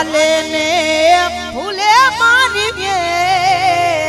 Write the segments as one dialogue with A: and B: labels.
A: હાલે ને ફૂલે મારી ગેલાજી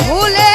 A: ভুলে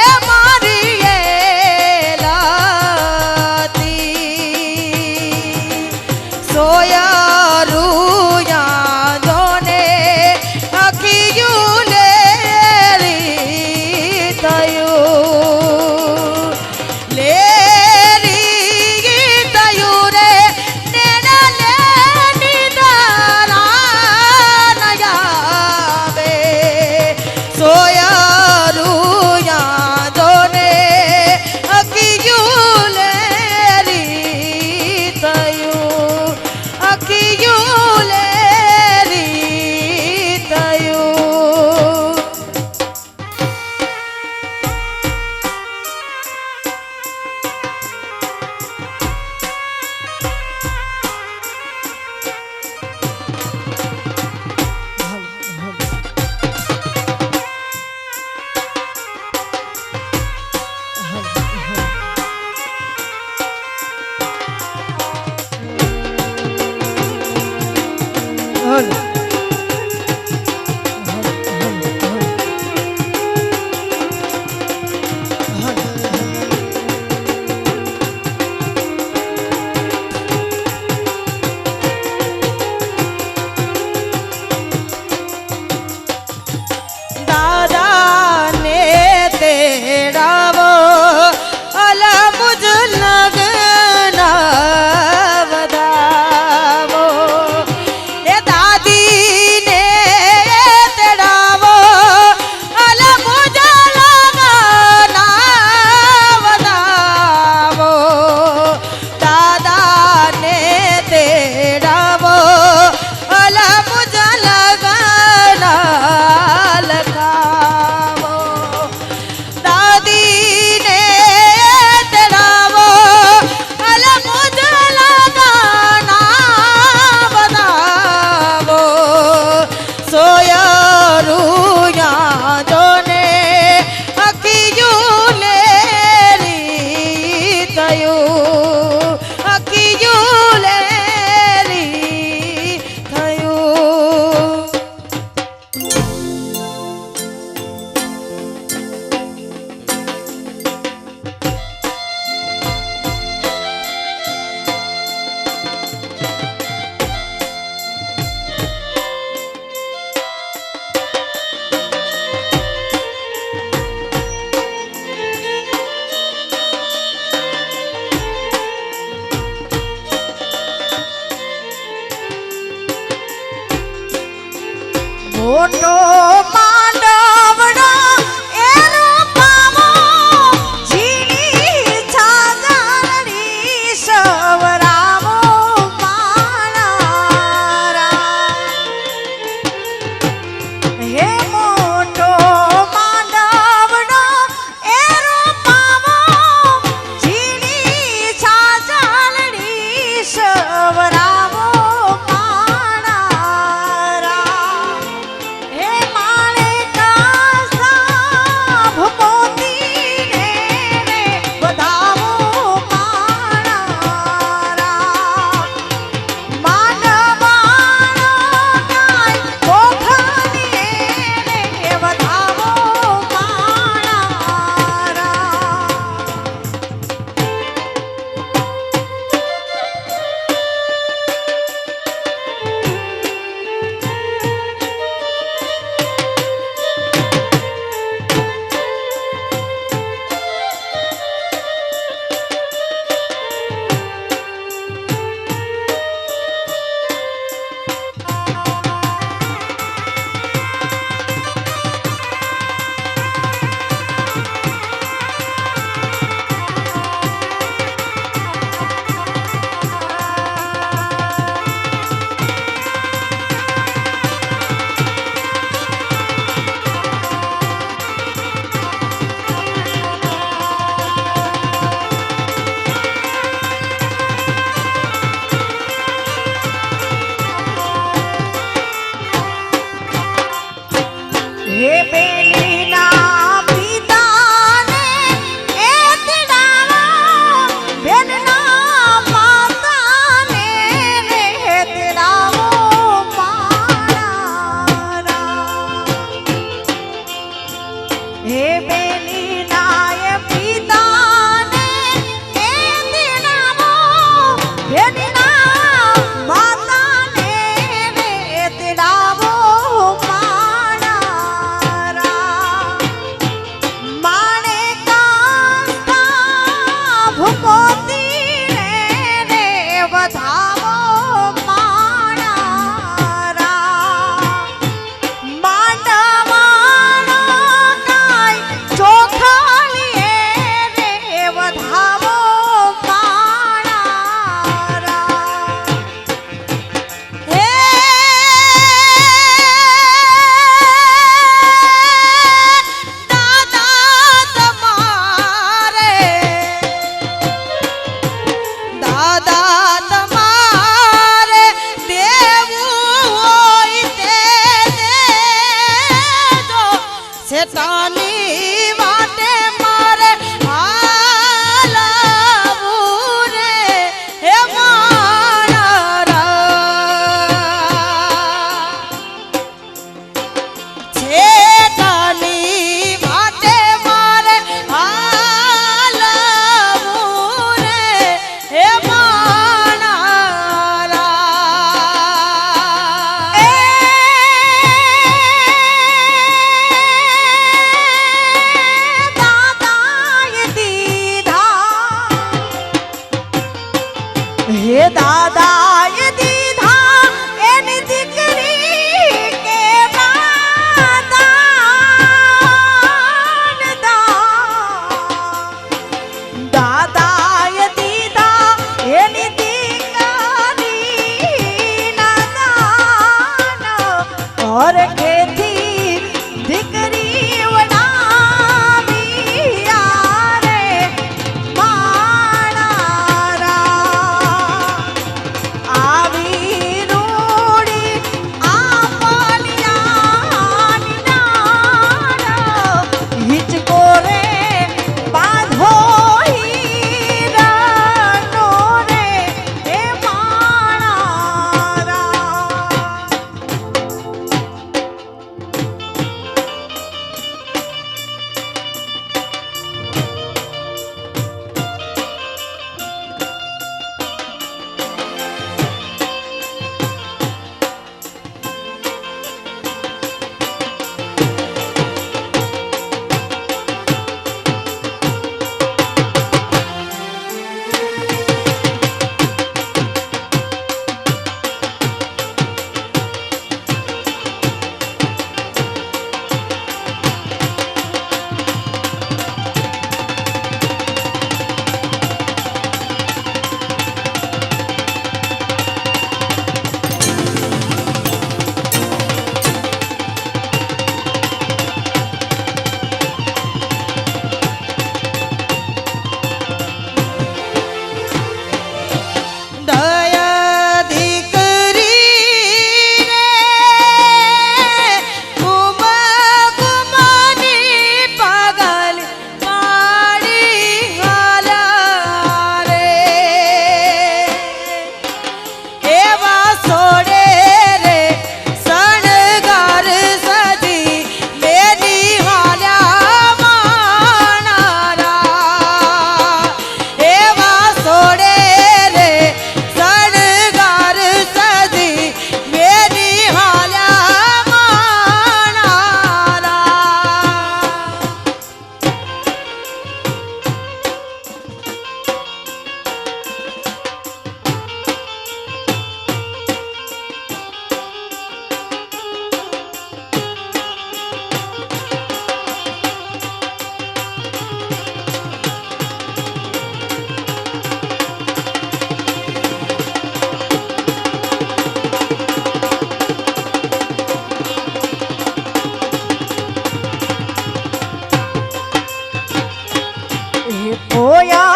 A: 不要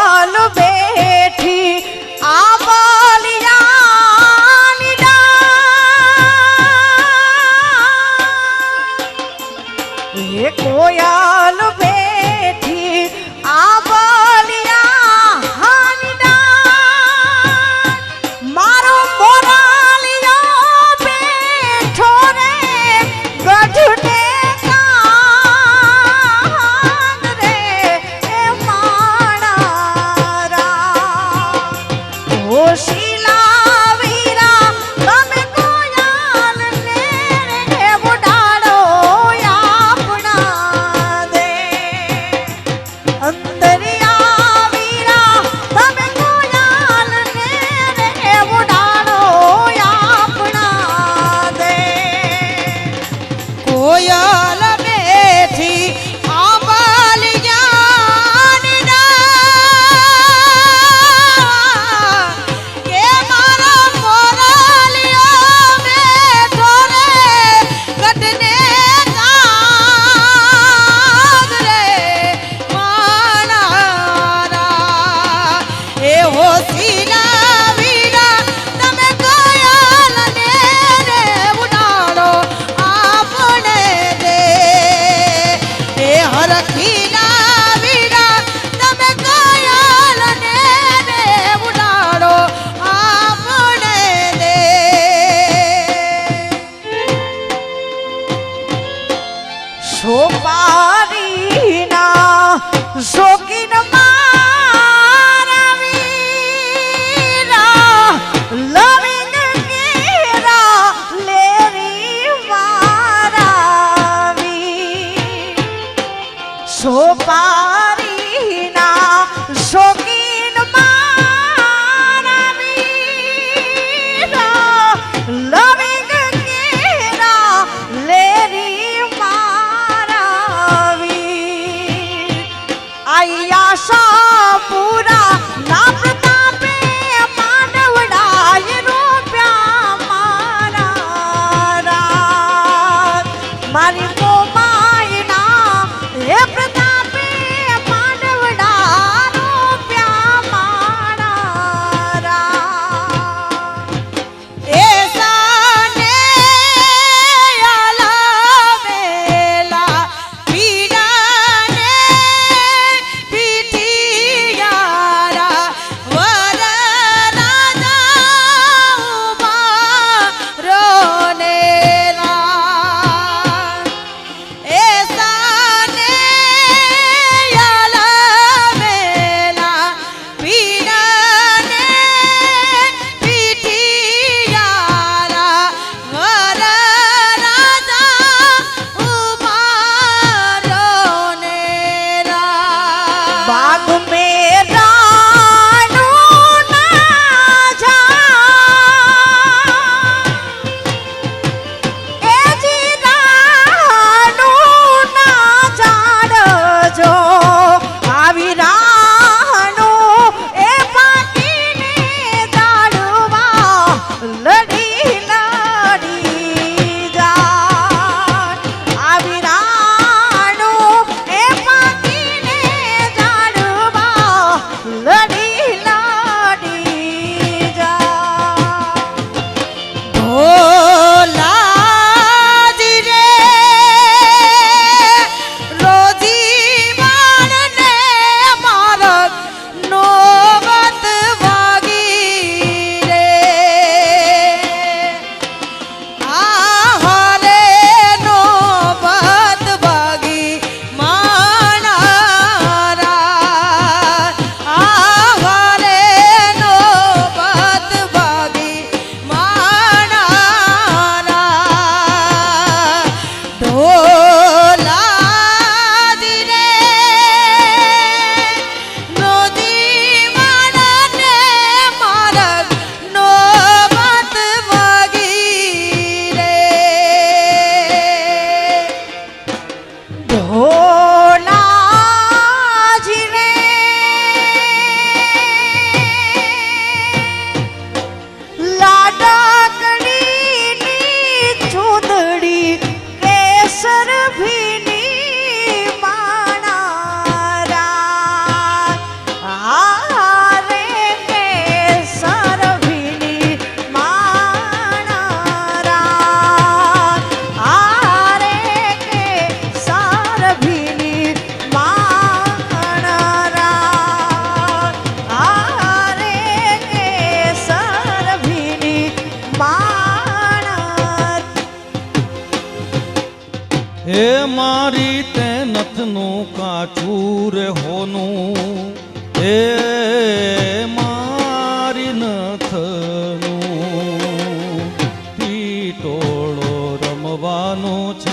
A: મારી
B: નથનું પીટોળો રમવાનો છે.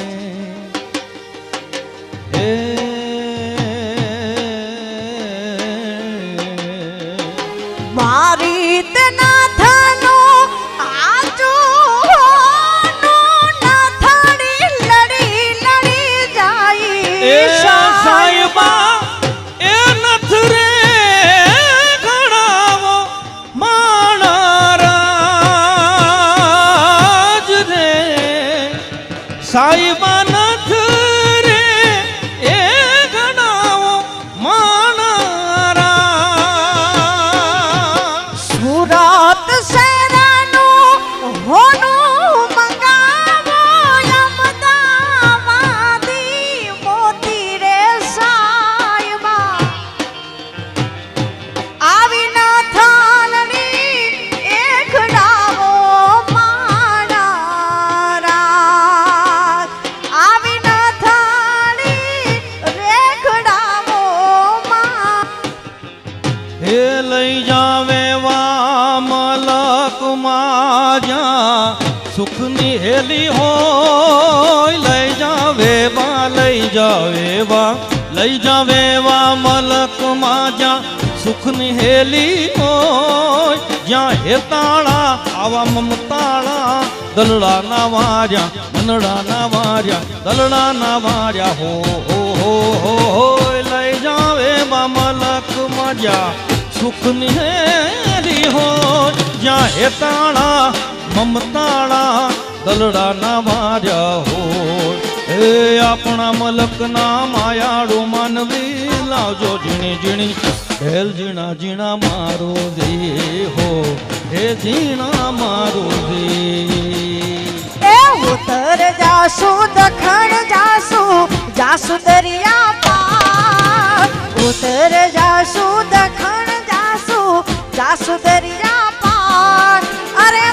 B: હેલી હોય, જ્યાં હેતાળા આવા મમતાળા. દલડા ના વાર્યા મનડા ના વાર્યા દલડા ના વાર્યા હો હો હો હો હો, લઈ જાવે મામા લખ મજા. સુખ નિહેરી હોય, જ્યાં હેતાળા મમતાળા દલડા ના માર્યા હોય હે આપણા મલકના માયાળો માનવી લાવજો ઝીણી ઝીણી ઢેલ ઝીણા ઝીણા મારો દે હો હે ઝીણા મારો દે
C: એ ઉત્તર જાસુ દખણ જાસુ જાસુ દરિયા પાર ઉત્તર જાસુ દખણ જાસુ જાસુ દરિયા પાર અરે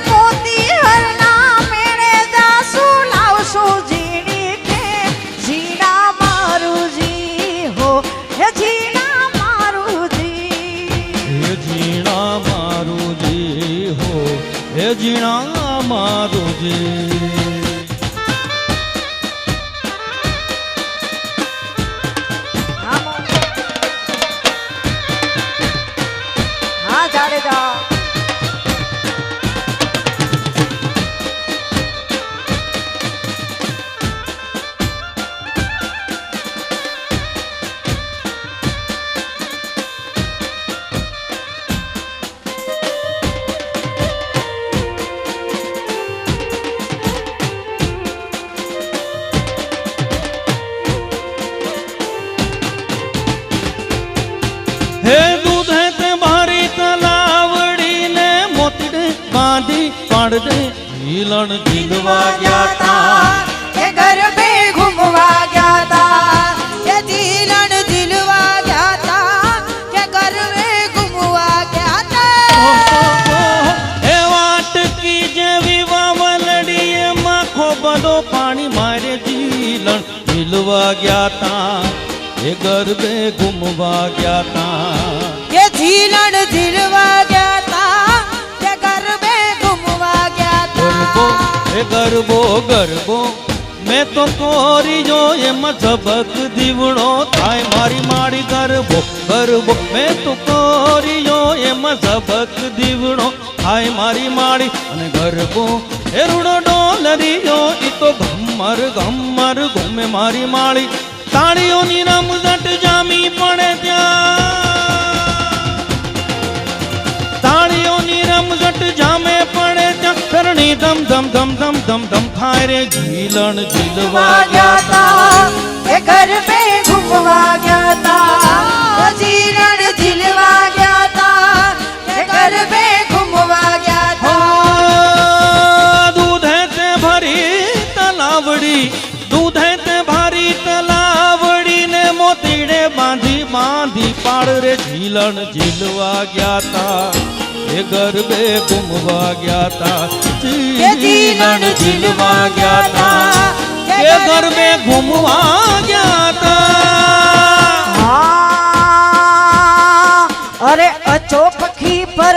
B: બાંધી પાડડે હિલણ ઝીલવા ગયા તા.
A: એ ગરબે ઘૂમવા ગયા તા. એ જીલણ ઝીલવા ગયા તા. કે ગરબે ઘૂમવા ગયા તા.
B: હે વાટકી જેવી એ માખો ખોબલો પાણી મારે જીલણ જીલવા ગયા તા. એ ગરબે ઘૂમવા ગયા તા.
A: કે જીલણ ઝીલવા ગરબો
B: એ ગરબો ગરબો. મેં તો કોરીજો એમાં ઝબક દીવડો થાય મારી માડી ગરબો ગરબો. મેં તો કોરીજો એમાં ઝબક દીવડો થાય મારી માડી અને ગરબો. એ રૂડો ડોલરીયો એ તો ઘમર ઘમર ઘૂમે મારી માળી. તાળીઓની રમઝટ જામી પડે ત્યાં. તાળીઓની રમઝટ જામે પડે ધમ ધમ ધમ ધમ ધમ ધમ થાય રે ઝીલણ ઝીલવા ગયા તા,
C: એ ગરબે ઘૂમવા ગયા તા.
A: જીલણ રે ઝીલણ ઝીલવા ગયા તા. એ ગરબે ગુમવા ગયા તા.
B: ઝીલણ ઝીલવા ગયા તા. એ ગરબે ગુમવા ગયા તા.
A: અરે
B: અચો પખી પર